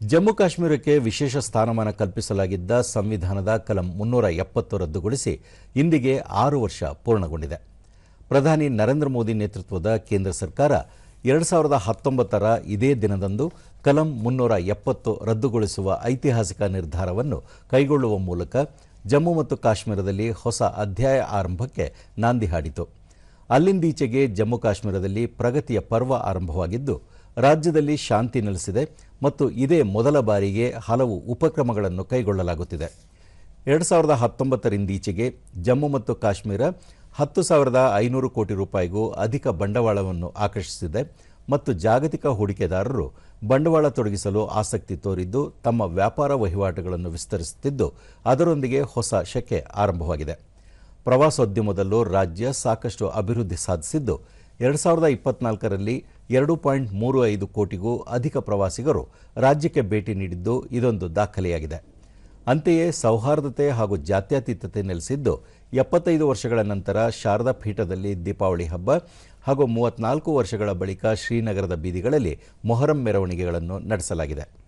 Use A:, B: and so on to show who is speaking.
A: ಜಮ್ಮು ಕಾಶ್ಮೀರಕ್ಕೆ ವಿಶೇಷ ಸ್ಥಾನಮಾನ ಕಲ್ಪಿಸಲಾಗಿದ್ದ ಸಂವಿಧಾನದ ಕಲಂ ಮುನ್ನೂರ ಎಪ್ಪತ್ತು ರದ್ದುಗೊಳಿಸಿ ಇಂದಿಗೆ ಆರು ವರ್ಷ ಪೂರ್ಣಗೊಂಡಿದೆ. ಪ್ರಧಾನಿ ನರೇಂದ್ರ ಮೋದಿ ನೇತೃತ್ವದ ಕೇಂದ್ರ ಸರ್ಕಾರ ಎರಡು ಸಾವಿರದ ಹತ್ತೊಂಬತ್ತರ ಇದೇ ದಿನದಂದು ಕಲಂ ಮುನ್ನೂರ ಎಪ್ಪತ್ತು ರದ್ದುಗೊಳಿಸುವ ಐತಿಹಾಸಿಕ ನಿರ್ಧಾರವನ್ನು ಕೈಗೊಳ್ಳುವ ಮೂಲಕ ಜಮ್ಮು ಮತ್ತು ಕಾಶ್ಮೀರದಲ್ಲಿ ಹೊಸ ಅಧ್ಯಾಯ ಆರಂಭಕ್ಕೆ ನಾಂದಿ ಹಾಡಿತು. ಅಲ್ಲಿಂದೀಚೆಗೆ ಜಮ್ಮು ಕಾಶ್ಮೀರದಲ್ಲಿ ಪ್ರಗತಿಯ ಪರ್ವ ಆರಂಭವಾಗಿದ್ದು ರಾಜ್ಯದಲ್ಲಿ ಶಾಂತಿ ನೆಲೆಸಿದೆ ಮತ್ತು ಇದೇ ಮೊದಲ ಬಾರಿಗೆ ಹಲವು ಉಪಕ್ರಮಗಳನ್ನು ಕೈಗೊಳ್ಳಲಾಗುತ್ತಿದೆ. ಎರಡು ಸಾವಿರದ ಹತ್ತೊಂಬತ್ತರಿಂದೀಚೆಗೆ ಜಮ್ಮು ಮತ್ತು ಕಾಶ್ಮೀರ ಹತ್ತು ಸಾವಿರದ ಐನೂರು ಕೋಟಿ ರೂಪಾಯಿಗೂ ಅಧಿಕ ಬಂಡವಾಳವನ್ನು ಆಕರ್ಷಿಸಿದೆ ಮತ್ತು ಜಾಗತಿಕ ಹೂಡಿಕೆದಾರರು ಬಂಡವಾಳ ತೊಡಗಿಸಲು ಆಸಕ್ತಿ ತೋರಿದ್ದು ತಮ್ಮ ವ್ಯಾಪಾರ ವಹಿವಾಟುಗಳನ್ನು ವಿಸ್ತರಿಸುತ್ತಿದ್ದು ಅದರೊಂದಿಗೆ ಹೊಸ ಶಕೆ ಆರಂಭವಾಗಿದೆ. ಪ್ರವಾಸೋದ್ಯಮದಲ್ಲೂ ರಾಜ್ಯ ಸಾಕಷ್ಟು ಅಭಿವೃದ್ಧಿ ಸಾಧಿಸಿದ್ದು ಎರಡು ಸಾವಿರದ ಇಪ್ಪತ್ನಾಲ್ಕರಲ್ಲಿ ಎರಡು ಪಾಯಿಂಟ್ ಮೂರು ಐದು ಕೋಟಿಗೂ ಅಧಿಕ ಪ್ರವಾಸಿಗರು ರಾಜ್ಯಕ್ಕೆ ಭೇಟಿ ನೀಡಿದ್ದು ಇದೊಂದು ದಾಖಲೆಯಾಗಿದೆ. ಅಂತೆಯೇ ಸೌಹಾರ್ದತೆ ಹಾಗೂ ಜಾತ್ಯತೀತತೆ ನೆಲೆಸಿದ್ದು ಎಪ್ಪತ್ತೈದು ವರ್ಷಗಳ ನಂತರ ಶಾರದಾ ಪೀಠದಲ್ಲಿ ದೀಪಾವಳಿ ಹಬ್ಬ ಹಾಗೂ ಮೂವತ್ನಾಲ್ಕು ವರ್ಷಗಳ ಬಳಿಕ ಶ್ರೀನಗರದ ಬೀದಿಗಳಲ್ಲಿ ಮೊಹರಂ ಮೆರವಣಿಗೆಗಳನ್ನು ನಡೆಸಲಾಗಿದೆ.